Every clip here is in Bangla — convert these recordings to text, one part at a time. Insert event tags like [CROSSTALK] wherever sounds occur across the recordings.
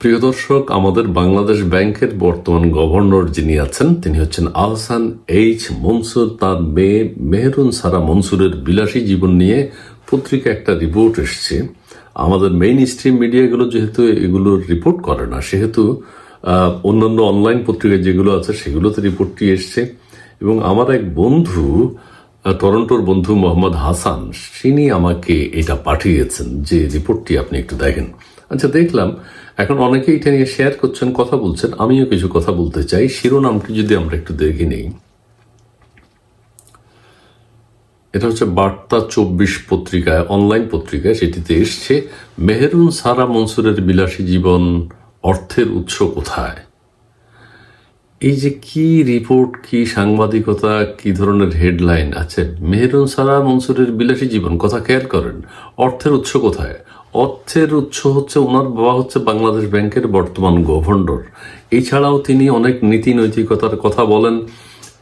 প্রিয় দর্শক, আমাদের বাংলাদেশ ব্যাংকের বর্তমান গভর্নর যিনি আছেন, তিনি হচ্ছেন আহসান এইচ মনসুর। তার মেয়ে মেহরুন সারা মনসুরের বিলাসী জীবন নিয়ে পত্রিকা একটা রিপোর্ট এসছে। আমাদের মেইন স্ট্রিম মিডিয়াগুলো যেহেতু এগুলোর রিপোর্ট করে না, সেহেতু অন্যান্য অনলাইন পত্রিকা যেগুলো আছে, সেগুলোতে রিপোর্টটি এসছে। এবং আমার এক বন্ধু টরন্টোর বন্ধু মোহাম্মদ হাসান তিনি আমাকে এটা পাঠিয়েছেন যে রিপোর্টটি আপনি একটু দেখেন। আচ্ছা দেখলাম এখন অনেকেই এটা নিয়ে শেয়ার করছেন, কথা বলছেন। আমিও কিছু কথা বলতে চাই। শিরোনামটি যদি আমরা একটু দেখে নেই। এটা হচ্ছে বার্তা চব্বিশ পত্রিকায় অনলাইন পত্রিকায় সেটিতে এসছে, মেহেরুন সারা মনসুরের বিলাসী জীবন, অর্থের উৎস কোথায়? এই যে কি রিপোর্ট কি সাংবাদিকতা, কি ধরনের হেডলাইন আছে, মেহেরুন সারা মনসুরের বিলাসী জীবন, কথা খেয়াল করেন, অর্থের উৎস কোথায়? অর্থের উৎস হচ্ছে ওনার বাবা হচ্ছে বাংলাদেশ ব্যাংকের বর্তমান গভর্নর। এছাড়াও তিনি অনেক নীতি নৈতিকতার কথা বলেন।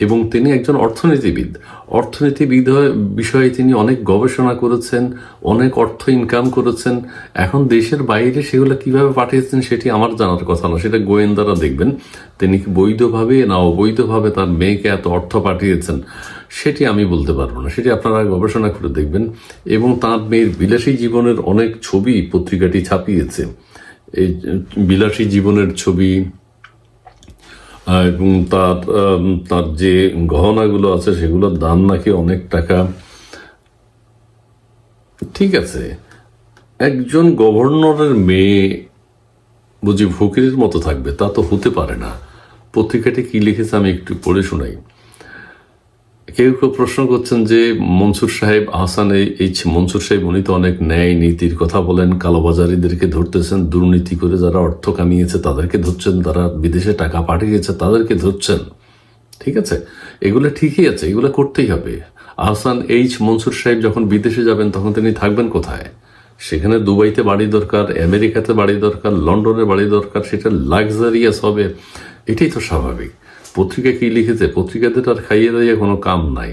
এবং তিনি একজন অর্থনীতিবিদ। অর্থনীতিবিদ বিষয়ে তিনি অনেক গবেষণা করেছেন, অনেক অর্থ ইনকাম করেছেন। এখন দেশের বাইরে সেগুলো কীভাবে পাঠিয়েছেন সেটি আমার জানার কথা না সেটা গোয়েন্দারা দেখবেন। তিনি কি বৈধভাবে না অবৈধভাবে তার মেয়েকে এত অর্থ পাঠিয়েছেন সেটি আমি বলতে পারব না, সেটি আপনারা গবেষণা করে দেখবেন। এবং তার মেয়ের বিলাসী জীবনের অনেক ছবি পত্রিকাটি ছাপিয়েছে। এই বিলাসী জীবনের ছবি এবং তার তার যে গহনাগুলো আছে সেগুলোর দাম নাকি অনেক টাকা। ঠিক আছে। একজন গভর্নরের মেয়ে বুঝি ফকিরের মতো থাকবে, তা তো হতে পারে না। পত্রিকাটি কি লিখেছে আমি একটু পড়ে শোনাই। কেউ কেউ প্রশ্ন করছেন যে মনসুর সাহেব আহসান এই- মনসুর সাহেব, উনি তো অনেক ন্যায় নীতির কথা বলেন, কালোবাজারিদেরকে ধরতেছেন, দুর্নীতি করে যারা অর্থ কামিয়েছে তাদেরকে ধরছেন যারা বিদেশে টাকা পাঠিয়েছে তাদেরকে ধরছেন। ঠিক আছে? এগুলো ঠিকই আছে, এগুলো করতেই হবে। আহসান এইচ মনসুর সাহেব যখন বিদেশে যাবেন, তখন তিনি থাকবেন কোথায়? সেখানে দুবাইতে বাড়ি দরকার, আমেরিকাতে বাড়ি দরকার, লন্ডনে বাড়ি দরকার, সেটা লাক্সারিয়াস হবে। এটাই তো স্বাভাবিক। পত্রিকা কি লিখেছে? পত্রিকাতে তার খাইয়ে দাইয়ে কোনো কাম নাই।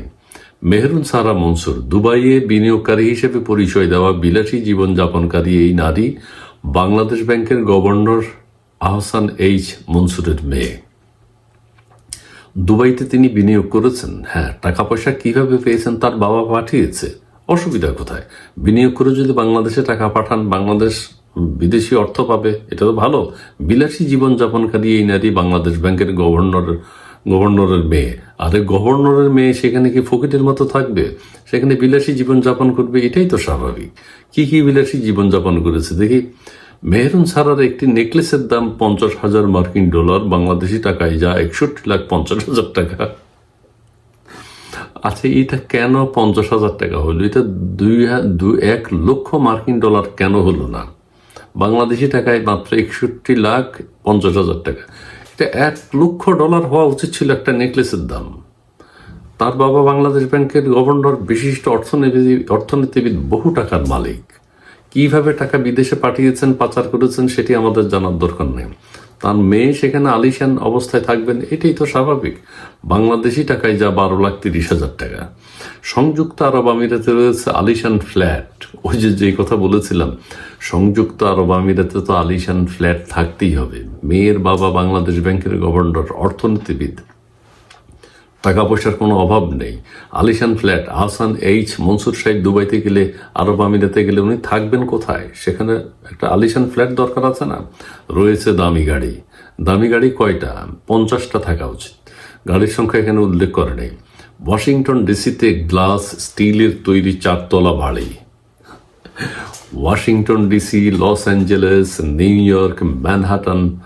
মেহরুন সারা মনসুর, দুবাইয়ে বিনিয়োগকারী হিসেবে পরিচয় দেওয়া বিলাসী জীবনযাপনকারী এই নারী বাংলাদেশ ব্যাংকের গভর্নর আহসান এইচ মনসুরের মেয়ে। দুবাইতে তিনি বিনিয়োগ করেছেন। হ্যাঁ টাকা পয়সা কীভাবে পেয়েছেন তার বাবা পাঠিয়েছে? অসুবিধা কোথায়? বিনিয়োগ করে যদি বাংলাদেশে টাকা পাঠান, বাংলাদেশ বিদেশি অর্থ পাবে, এটা তো ভালো। বিলাসী জীবনযাপনকারী এই নারী বাংলাদেশ ব্যাংকের গভর্নর, গভর্নরের মেয়ে। আরে গভর্নরের মেয়ে সেখানে কি ফকিটের মতো থাকবে? সেখানে বিলাসী জীবনযাপন করবে, এটাই তো স্বাভাবিক। কি কি বিলাসী জীবনযাপন করেছে? দেখি, মেহরুন সারার একটি নেকলেসের দাম পঞ্চাশ হাজার মার্কিন ডলার, বাংলাদেশি টাকায় যা একষট্টি লাখ পঞ্চাশ হাজার টাকা। আচ্ছা এটা কেন পঞ্চাশ হাজার টাকা হলো? এটা দুই এক লক্ষ মার্কিন ডলার কেন হলো না? বাংলাদেশি টাকায় মাত্র একষট্টি লাখ পঞ্চাশ হাজার টাকা। এটা এক লক্ষ ডলার হওয়া উচিত ছিল একটা নেকলেসের দাম। তার বাবা বাংলাদেশ ব্যাংকের গভর্নর, বিশিষ্ট অর্থনীতি, অর্থনীতিবিদ, বহু টাকার মালিক। কীভাবে টাকা বিদেশে পাঠিয়েছেন, পাচার করেছেন, সেটি আমাদের জানার দরকার নেই। তার মেয়ে সেখানে আলিশান অবস্থায় থাকবেন, এটাই তো স্বাভাবিক। বাংলাদেশি টাকায় যা বারো লাখ তিরিশ হাজার টাকা। সংযুক্ত আরব আমিরাতে রয়েছে আলিশান ফ্ল্যাট। ওই যে যে কথা বলেছিলাম, সংযুক্ত আরব আমিরাতে তো আলিশান ফ্ল্যাট থাকতেই হবে। মেয়ের বাবা বাংলাদেশ ব্যাংকের গভর্নর, অর্থনীতিবিদ। টাকা পয়সার কোনো অভাব নেই। আলিশান ফ্ল্যাট আহসান এইচ, মনসুর সাহেব দুবাইতে গেলে, আরব আমিরাতে গেলে উনি থাকবেন কোথায়? সেখানে একটা আলিশান ফ্ল্যাট দরকার আছে না? রয়েছে দামি গাড়ি। দামি গাড়ি কয়টা? পঞ্চাশটা থাকা উচিত। গাড়ির সংখ্যা এখানে উল্লেখ করে নেই। ওয়াশিংটন ডিসিতে গ্লাস, স্টিলের তৈরি চারতলা বাড়ি। Washington DC, Los Angeles, New York, Manhattan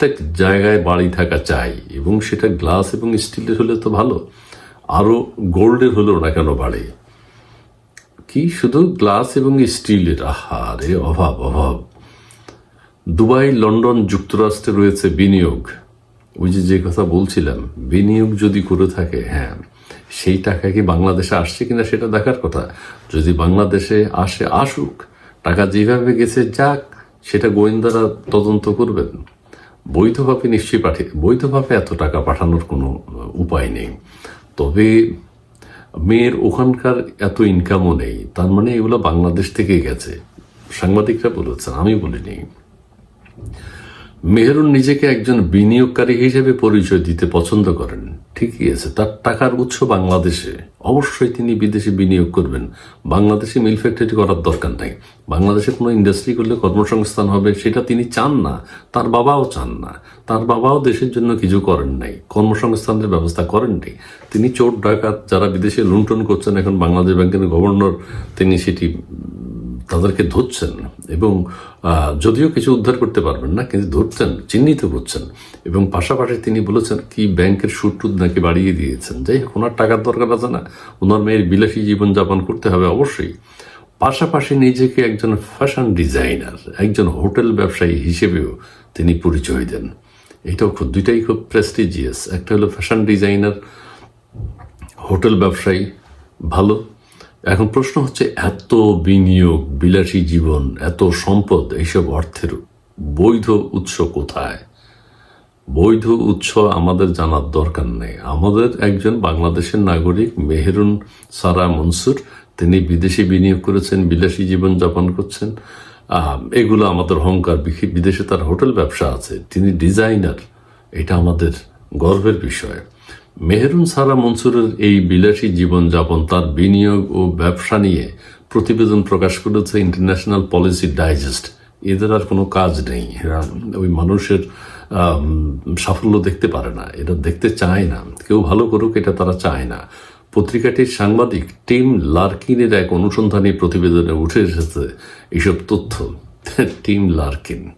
প্রত্যেক জায়গায় বাড়ি থাকা চাই এবং সেটা গ্লাস এবং স্টিলের হলে তো ভালো আরও গোল্ডের হলেও না কেন বাড়ে? কি শুধু গ্লাস এবং স্টিলের? আহারে অভাব অভাব। দুবাই, লন্ডন যুক্তরাষ্ট্রে রয়েছে বিনিয়োগ। ওই যে যে কথা বলছিলাম, বিনিয়োগ যদি করে থাকে হ্যাঁ সেই টাকা কি বাংলাদেশে আসছে কিনা সেটা দেখার কথা? যদি বাংলাদেশে আসে, আসুক, টাকা যেভাবে গেছে যাক, সেটা গোয়েন্দারা তদন্ত করবেন। বৈধভাবে নিশ্চয়ই পাঠিয়ে বৈধভাবে এত টাকা পাঠানোর কোনো উপায় নেই। তবে মেয়ের ওখানকার এত ইনকামও নেই। তার মানে এগুলো বাংলাদেশ থেকে গেছে। সাংবাদিকরা বলেছেন, আমি বলিনি। মেহরুন নিজেকে একজন বিনিয়োগকারী হিসেবে পরিচয় দিতে পছন্দ করেন। ঠিকই আছে। তার টাকার উৎস বাংলাদেশে। অবশ্যই তিনি বিদেশে বিনিয়োগ করবেন। বাংলাদেশে মিল ফ্যাক্টরি করার দরকার নাই। বাংলাদেশে কোনো ইন্ডাস্ট্রি করলে কর্মসংস্থান হবে, সেটা তিনি চান না। তার বাবাও চান না। তার বাবাও দেশের জন্য কিছু করেন নাই। কর্মসংস্থানের ব্যবস্থা করেন নাই। তিনি চোর, ডাকাত, যারা বিদেশে লুণ্ঠন করছেন, এখন বাংলাদেশ ব্যাংকের গভর্নর, তিনি সেটি তাদেরকে ধরছেন এবং যদিও কিছু উদ্ধার করতে পারবেন না, কিন্তু ধরছেন, চিহ্নিত করছেন। এবং পাশাপাশি তিনি বলেছেন, কি ব্যাংকের সুদ টুদ নাকি বাড়িয়ে দিয়েছেন। যাই হোক, ওনার টাকার দরকার আছে না? ওনার মেয়ের বিলাসী জীবনযাপন করতে হবে অবশ্যই। পাশাপাশি নিজেকে একজন ফ্যাশন ডিজাইনার একজন হোটেল ব্যবসায়ী হিসেবেও তিনি পরিচয় দেন। এটাও খুব, দুইটাই খুব প্রেস্টিজিয়াস একটা হলো ফ্যাশন ডিজাইনার হোটেল ব্যবসায়ী, ভালো। এখন প্রশ্ন হচ্ছে, এত বিনিয়োগ, বিলাসী জীবন, এত সম্পদ, এইসব অর্থের বৈধ উৎস কোথায়? বৈধ উৎস আমাদের জানার দরকার নেই। আমাদের একজন বাংলাদেশের নাগরিক, মেহেরুন সারা মনসুর, তিনি বিদেশে বিনিয়োগ করেছেন, বিলাসী জীবন যাপন করছেন। এগুলো আমাদের অহংকার, বিখি- বিদেশে তার হোটেল ব্যবসা আছে, তিনি ডিজাইনার। এটা আমাদের গর্বের বিষয়। মেহেরুন সারা মনসুরের এই বিলাসী জীবনযাপন তার বিনিয়োগ ও ব্যবসা নিয়ে প্রতিবেদন প্রকাশ করেছে ইন্টারন্যাশনাল পলিসি ডাইজেস্ট। এদের আর কোনো কাজ নেই। এরা ওই মানুষের সাফল্য দেখতে পারে না। এটা দেখতে চায় না। কেউ ভালো করুক, এটা তারা চায় না। পত্রিকাটির সাংবাদিক টিম লার্কিনের এক অনুসন্ধানী প্রতিবেদনে উঠে এসেছে এইসব তথ্য। [LAUGHS] Team Larkin.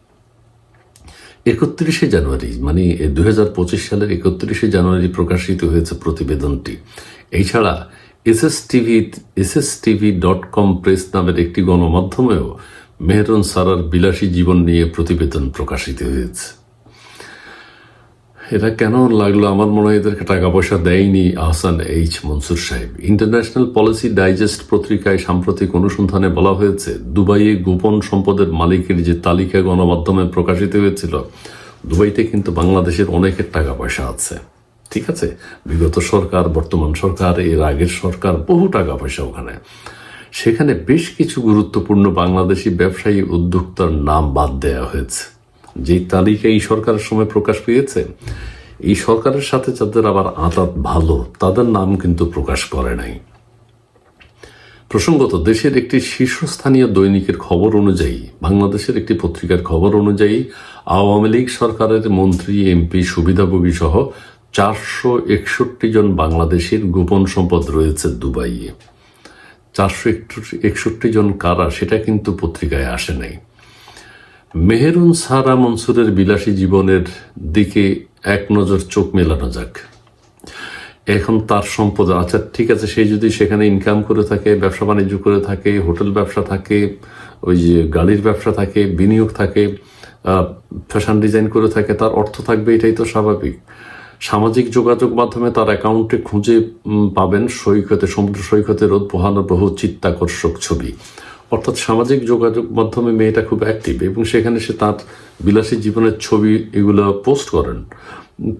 একত্রিশে জানুয়ারি মানে দু হাজার পঁচিশ সালের একত্রিশে জানুয়ারি প্রকাশিত হয়েছে প্রতিবেদনটি। এছাড়া SS TV TV dot com press নামের একটি গণমাধ্যমেও মেহরুন সারার বিলাসী জীবন নিয়ে প্রতিবেদন প্রকাশিত হয়েছে। এটা কেন লাগল? আমার মনে হয় এদেরকে টাকা পয়সা দেয়নি আহসান এইচ মনসুর সাহেব। ইন্টারন্যাশনাল পলিসি ডাইজেস্ট পত্রিকায় সাম্প্রতিক অনুসন্ধানে বলা হয়েছে, দুবাইয়ে গোপন সম্পদের মালিকের যে তালিকা গণমাধ্যমে প্রকাশিত হয়েছিল, দুবাইতে কিন্তু বাংলাদেশের অনেকের টাকা পয়সা আছে। ঠিক আছে? বিগত সরকার, বর্তমান সরকার, এর আগের সরকার, বহু টাকা পয়সা ওখানে। সেখানে বেশ কিছু গুরুত্বপূর্ণ বাংলাদেশি ব্যবসায়ী উদ্যোক্তার নাম বাদ দেওয়া হয়েছে। যেই তালিকা এই সরকারের সময় প্রকাশ পেয়েছে, এই সরকারের সাথে যাদের আবার আঁতাত ভালো, তাদের নাম কিন্তু প্রকাশ করে নাই। প্রসঙ্গত, দেশের একটি শীর্ষস্থানীয় দৈনিকের খবর অনুযায়ী, বাংলাদেশের একটি পত্রিকার খবর অনুযায়ী, আওয়ামী লীগ সরকারের মন্ত্রী, এমপি, সুবিধাভোগী সহ চারশো একষট্টি জন বাংলাদেশের গোপন সম্পদ রয়েছে দুবাইয়ে। চারশো একষট্টি জন কারা, সেটা কিন্তু পত্রিকায় আসে নাই। মেহেরুন সারা মনসুরের বিলাসী জীবনের দিকে এক নজর চোখ মেলানো যাক। এখন তার সম্পদ আচ্ছা ঠিক আছে, সে যদি সেখানে ইনকাম করে থাকে, ব্যবসা বাণিজ্য করে থাকে, হোটেল ব্যবসা থাকে, ওই যে গাড়ির ব্যবসা থাকে, বিনিয়োগ থাকে ফ্যাশন ডিজাইন করে থাকে, তার অর্থ থাকবে এটাই তো স্বাভাবিক। সামাজিক যোগাযোগ মাধ্যমে তার অ্যাকাউন্টে খুঁজে পাবেন সৈকতে, সমুদ্র সৈকতে রোদ পোহানো বহু চিত্তাকর্ষক ছবি। অর্থাৎ সামাজিক যোগাযোগ মাধ্যমে মেয়েটা খুব অ্যাক্টিভ এবং সেখানে সে তার বিলাসী জীবনের ছবি এগুলো পোস্ট করেন।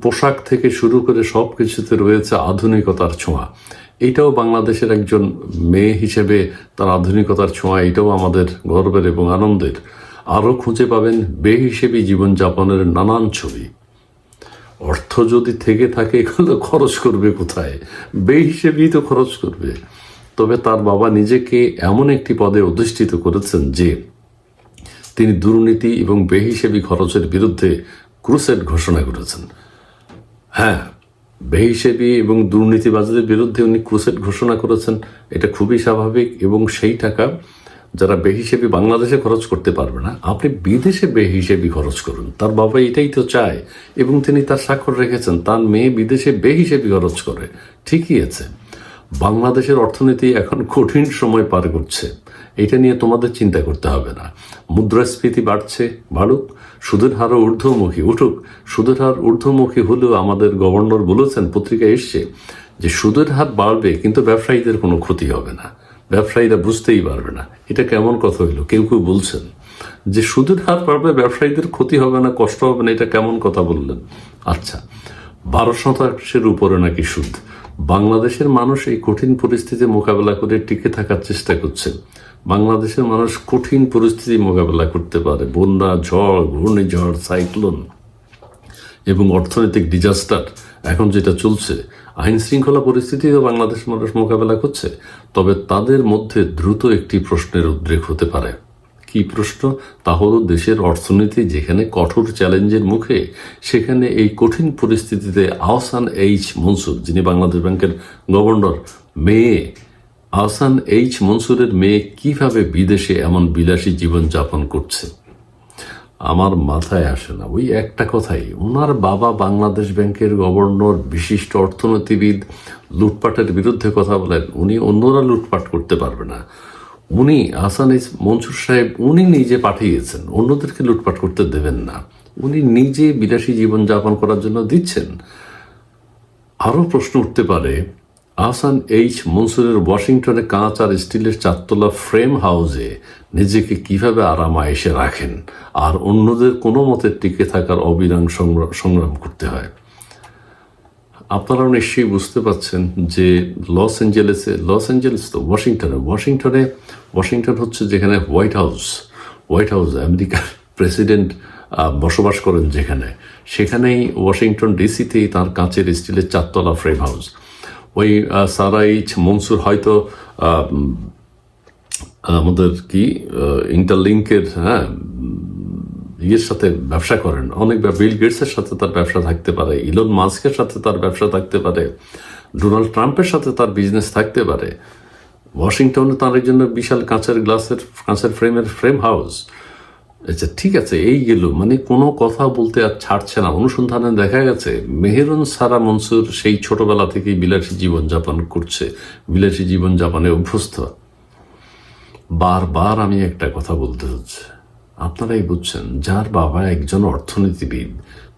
পোশাক থেকে শুরু করে সব কিছুতে রয়েছে আধুনিকতার ছোঁয়া। এটাও বাংলাদেশের একজন মেয়ে হিসেবে তার আধুনিকতার ছোঁয়া, এটাও আমাদের গর্বের এবং আনন্দের। আরও খুঁজে পাবেন বে হিসেবে জীবনযাপনের নানান ছবি। অর্থ যদি থেকে থাকে, এগুলো খরচ করবে কোথায়? বে হিসেবেই তো খরচ করবে। তবে তার বাবা নিজেকে এমন একটি পদে অধিষ্ঠিত করেছেন যে তিনি দুর্নীতি এবং বেহিসেবি খরচের বিরুদ্ধে ক্রুসেড ঘোষণা করেছেন। হ্যাঁ বেহিসেবি এবং দুর্নীতিবাজদের বিরুদ্ধে উনি ক্রুসেড ঘোষণা করেছেন, এটা খুবই স্বাভাবিক এবং সেই টাকা যারা বেহিসেবি বাংলাদেশে খরচ করতে পারবে না, আপনি বিদেশে বেহিসেবি খরচ করুন। তার বাবা এটাই তো চায় এবং তিনি তার স্বাক্ষর রেখেছেন, তার মেয়ে বিদেশে বেহিসেবি খরচ করে। ঠিকই আছে। বাংলাদেশের অর্থনীতি এখন কঠিন সময় পার করছে। এটা নিয়ে তোমাদের চিন্তা করতে হবে না। মুদ্রাস্ফীতি বাড়ছে, বাড়ুক। সুদের হারও ঊর্ধ্বমুখী উঠুক। সুদের হার ঊর্ধ্বমুখী হলেও আমাদের গভর্নর বলেছেন, পত্রিকায় এসছে যে সুদের হার বাড়বে, কিন্তু ব্যবসায়ীদের কোনো ক্ষতি হবে না। ব্যবসায়ীরা বুঝতেই পারবে না। এটা কেমন কথা হইল কেউ কেউ বলছেন যে সুদের হার বাড়বে, ব্যবসায়ীদের ক্ষতি হবে না, কষ্ট হবে না, এটা কেমন কথা বললেন? আচ্ছা বারো শতাংশের উপরে নাকি সুদ? বাংলাদেশের মানুষ এই কঠিন পরিস্থিতি মোকাবেলা করে টিকে থাকার চেষ্টা করছে। বাংলাদেশের মানুষ কঠিন পরিস্থিতি মোকাবেলা করতে পারে। বন্যা, ঝড়, ঘূর্ণিঝড়, সাইক্লোন এবং অর্থনৈতিক ডিজাস্টার এখন যেটা চলছে আইন শৃঙ্খলা পরিস্থিতিও বাংলাদেশের মানুষ মোকাবেলা করছে, তবে তাদের মধ্যে দ্রুত একটি প্রশ্নের উদ্রেক হতে পারে। কি প্রশ্ন? তা হল, দেশের অর্থনীতি যেখানে কঠোর চ্যালেঞ্জের মুখে, সেখানে এই কঠিন পরিস্থিতিতে আহসান এইচ মনসুর, যিনি বাংলাদেশ ব্যাংকের গভর্নর, মেয়ে। আহসান এইচ মনসুরের মেয়ে কীভাবে বিদেশে এমন বিলাসী জীবন যাপন করছে? আমার মাথায় আসে না। ওই একটা কথাই, ওনার বাবা বাংলাদেশ ব্যাংকের গভর্নর, বিশিষ্ট অর্থনীতিবিদ, লুটপাটের বিরুদ্ধে কথা বলেন, উনি অন্যরা লুটপাট করতে পারবে না। উনি আসান ইস মনসুর সাহেব, উনি নিজে পাঠিয়েছেন। অন্যদেরকে লুটপাট করতে দেবেন না। উনি নিজে বিলাসী জীবন যাপন করার জন্য দিচ্ছেন। আরও প্রশ্ন উঠতে পারে আহসান এইচ মনসুরের ওয়াশিংটনে কাঁচ আর স্টিলের চারতলা ফ্রেম হাউসে নিজেকে কীভাবে আরামায়েশে রাখেন? আর অন্যদের কোনো মতে টিকে থাকার অবিরাম সংগ্রাম করতে হয়। আপনারাও নিশ্চয়ই বুঝতে পাচ্ছেন যে লস অ্যাঞ্জেলেসে লস অ্যাঞ্জেলেস তো ওয়াশিংটনে ওয়াশিংটনে ওয়াশিংটন হচ্ছে যেখানে হোয়াইট হাউস হোয়াইট হাউস আমেরিকার প্রেসিডেন্ট বসবাস করেন যেখানে। সেখানেই ওয়াশিংটন ডিসিতেই তার কাঁচের স্টিলের চারতলা ফ্রেম হাউস। ওই আহ, সারা এইচ মনসুর হয়তো আমাদের কি ইন্টারলিঙ্কের হ্যাঁ ইয়ের সাথে ব্যবসা করেন। অনেক বিল গেটসের সাথে তার ব্যবসা থাকতে পারে ইলন মাস্কের সাথে তার ব্যবসা থাকতে পারে ডোনাল্ড ট্রাম্পের সাথে তার বিজনেস থাকতে পারে। ওয়াশিংটনে তার জন্য বিশাল কাঁচের গ্লাসের, কাঁচের ফ্রেমের ফ্রেম হাউস আচ্ছা ঠিক আছে, এই গেল। মানে কোনো কথা বলতে আর ছাড়ছে না। অনুসন্ধানে দেখা গেছে, মেহেরুন সারা মনসুর সেই ছোটবেলা থেকেই বিলাসী জীবনযাপন করছে, বিলাসী জীবনযাপনে অভ্যস্ত। বারবার আমি একটা কথা বলতে হচ্ছে। আপনারাই বুঝছেন, যার বাবা একজন অর্থনীতিবিদ,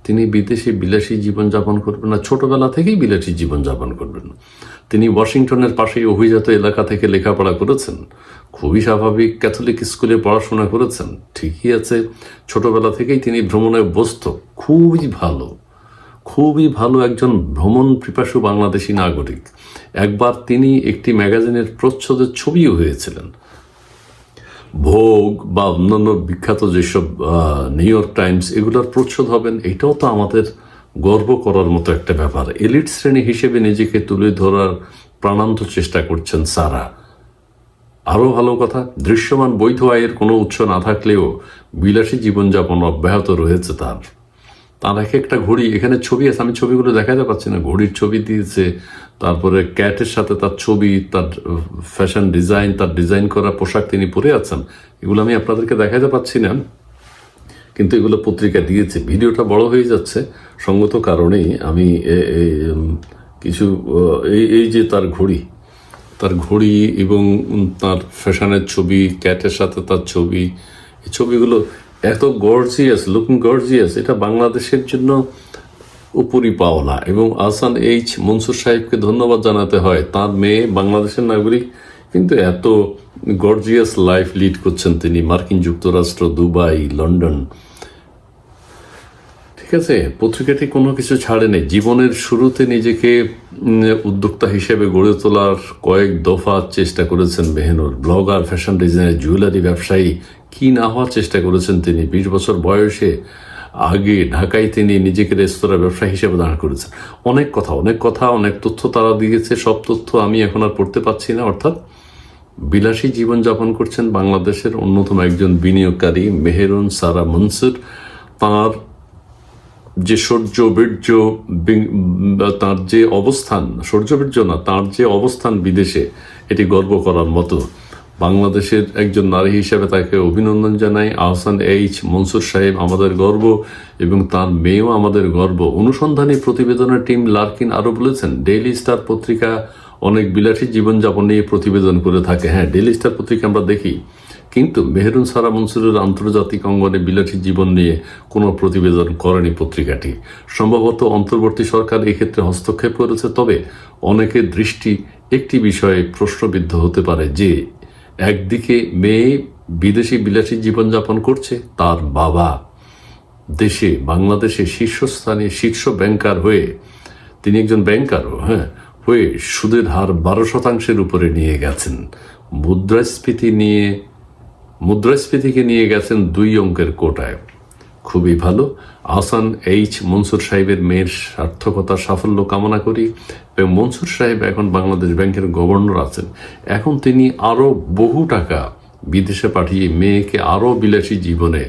তিনি বিদেশে বিলাসী জীবনযাপন করবেন না, ছোটবেলা থেকেই বিলাসী জীবনযাপন করবেন তিনি ওয়াশিংটনের পাশেই অভিজাত এলাকা থেকে লেখাপড়া করেছেন, খুবই স্বাভাবিক ক্যাথলিক স্কুলে পড়াশোনা করেছেন, ঠিকই আছে, ছোটবেলা থেকেই তিনি ভ্রমণে অভ্যস্ত খুবই ভালো খুবই ভালো একজন ভ্রমণ পিপাসু বাংলাদেশি নাগরিক। একবার তিনি একটি ম্যাগাজিনের প্রচ্ছদের ছবিও হয়েছিলেন ভোগ বা অন্যান্য বিখ্যাত যেসব নিউ ইয়র্ক টাইমস এগুলোর প্রচ্ছদ হবেন, এটাও তো আমাদের গর্ব করার মতো একটা ব্যাপার। এলিট শ্রেণি হিসেবে নিজেকে তুলে ধরার প্রাণান্ত চেষ্টা করছেন সারা। আরও ভালো কথা, দৃশ্যমান বৈধ আয়ের কোনো উৎস না থাকলেও বিলাসী জীবনযাপন অব্যাহত রয়েছে তার। তার এক একটা ঘড়ি, এখানে ছবি আছে, আমি ছবিগুলো দেখাতে পাচ্ছি না। ঘড়ির ছবি দিয়েছে, তারপরে ক্যাটের সাথে তার ছবি, তার ফ্যাশন ডিজাইন তার ডিজাইন করা পোশাক তিনি পরে আছেন। এগুলো আমি আপনাদেরকে দেখাতে পাচ্ছি না, কিন্তু এগুলো পত্রিকা দিয়েছে। ভিডিওটা বড় হয়ে যাচ্ছে। সঙ্গত কারণেই আমি কিছু এই এই যে তার ঘড়ি তার ঘড়ি এবং তার ফ্যাশনের ছবি, ক্যাটের সাথে তার ছবি, এই ছবিগুলো এত গর্জিয়াস লুকিং গর্জিয়াস এটা বাংলাদেশের জন্য উপরি পাওনা। এবং আহসান এইচ মনসুর সাহেবকে ধন্যবাদ জানাতে হয়। তার মেয়ে বাংলাদেশের নাগরিক, কিন্তু এত গর্জিয়াস লাইফ লিড করছেন তিনি। মার্কিন যুক্তরাষ্ট্র, দুবাই, লন্ডন। ঠিক আছে, পত্রিকাটি কোনো কিছু ছাড়ে নেই জীবনের শুরুতে নিজেকে উদ্যোক্তা হিসেবে গড়ে তোলার কয়েক দফা চেষ্টা করেছেন Mehnoor. Blogger, fashion designer, jewellery ব্যবসায়ী, কি না হওয়ার চেষ্টা করেছেন তিনি? বিশ বছর বয়সে আগে ঢাকায় তিনি নিজেকে রেস্তোরাঁ ব্যবসা হিসেবে দাঁড় করেছেন। অনেক কথা অনেক কথা, অনেক তথ্য তারা দিয়েছে। সব তথ্য আমি এখন আর পড়তে পারছি না, অর্থাৎ বিলাসী জীবনযাপন করছেন বাংলাদেশের অন্যতম একজন বিনিয়োগকারী, মেহেরুন সারা মনসুর। তার যে সূর্য, বীর্য তার যে অবস্থান, সূর্য, বীর্য না, তার যে অবস্থান বিদেশে, এটি গর্ব করার মতো। বাংলাদেশের একজন নারী হিসেবে তাকে অভিনন্দন জানাই। আহসান এইচ মনসুর সাহেব আমাদের গর্ব এবং তার মেয়েও আমাদের গর্ব। অনুসন্ধানী প্রতিবেদনের টিম লার্কিন আরও বলেছেন, ডেইলি স্টার পত্রিকা অনেক বিলাসী জীবনযাপন নিয়ে প্রতিবেদন করে থাকে। হ্যাঁ ডেইলি স্টার পত্রিকা আমরা দেখি। কিন্তু মেহরুন সারা মনসুরের আন্তর্জাতিক অঙ্গনে বিলাসী জীবন নিয়ে কোনো প্রতিবেদন করেনি পত্রিকাটি। সম্ভবত অন্তর্বর্তী সরকার এক্ষেত্রে হস্তক্ষেপ করেছে, তবে অনেকের দৃষ্টি একটি বিষয়ে প্রশ্নবিদ্ধ হতে পারে যে, একদিকে মেয়ে বিদেশি বিলাসী জীবনযাপন করছে, তার বাবা দেশে, বাংলাদেশে শীর্ষস্থানে শীর্ষ ব্যাংকার হয়ে, তিনি একজন ব্যাংকারও হ্যাঁ হয়ে সুদের হার বারো শতাংশের উপরে নিয়ে গেছেন। মুদ্রাস্ফীতি নিয়ে মুদ্রাস্ফীতিকে নিয়ে গেছেন দুই অঙ্কের কোটায়। খুবই ভালো। আহসান এইচ মনসুর সাহেবের মেয়ের সার্থকতা, সাফল্য কামনা করি। এবং মনসুর সাহেব এখন বাংলাদেশ ব্যাংকের গভর্নর আছেন। এখন তিনি আরও বহু টাকা বিদেশে পাঠিয়ে মেয়েকে আরও বিলাসী জীবনে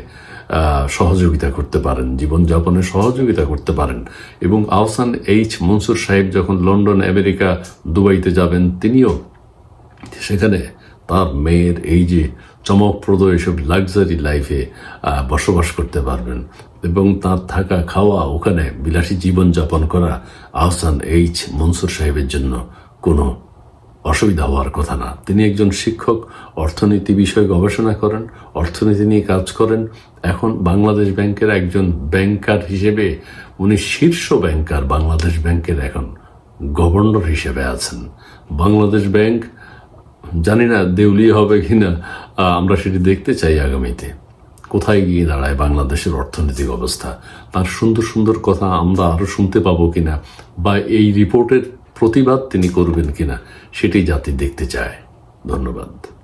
সহযোগিতা করতে পারেন, জীবনযাপনে সহযোগিতা করতে পারেন। এবং আহসান এইচ মনসুর সাহেব যখন লন্ডন, আমেরিকা, দুবাইতে যাবেন, তিনিও সেখানে তার মেয়ের এই যে চমকপ্রদ এসব লাক্সারি লাইফে বসবাস করতে পারবেন। এবং তার থাকা খাওয়া ওখানে বিলাসী জীবনযাপন করা আহসান এইচ মনসুর সাহেবের জন্য কোনো অসুবিধা হওয়ার কথা না। তিনি একজন শিক্ষক, অর্থনীতি বিষয়ে গবেষণা করেন, অর্থনীতি নিয়ে কাজ করেন। এখন বাংলাদেশ ব্যাংকের একজন ব্যাংকার হিসেবে উনি শীর্ষ ব্যাংকার বাংলাদেশ ব্যাংকের এখন গভর্নর হিসেবে আছেন। বাংলাদেশ ব্যাংক, জানি না দেউলিয়া হবে কিনা আমরা সেটি দেখতে চাই আগামীতে। কোথায় গিয়ে দাঁড়ায় বাংলাদেশের অর্থনৈতিক অবস্থা? তার সুন্দর সুন্দর কথা আমরা আরও শুনতে পাবো কিনা? বা এই রিপোর্টের প্রতিবাদ তিনি করবেন কিনা? সেটি জাতি দেখতে চায়। ধন্যবাদ।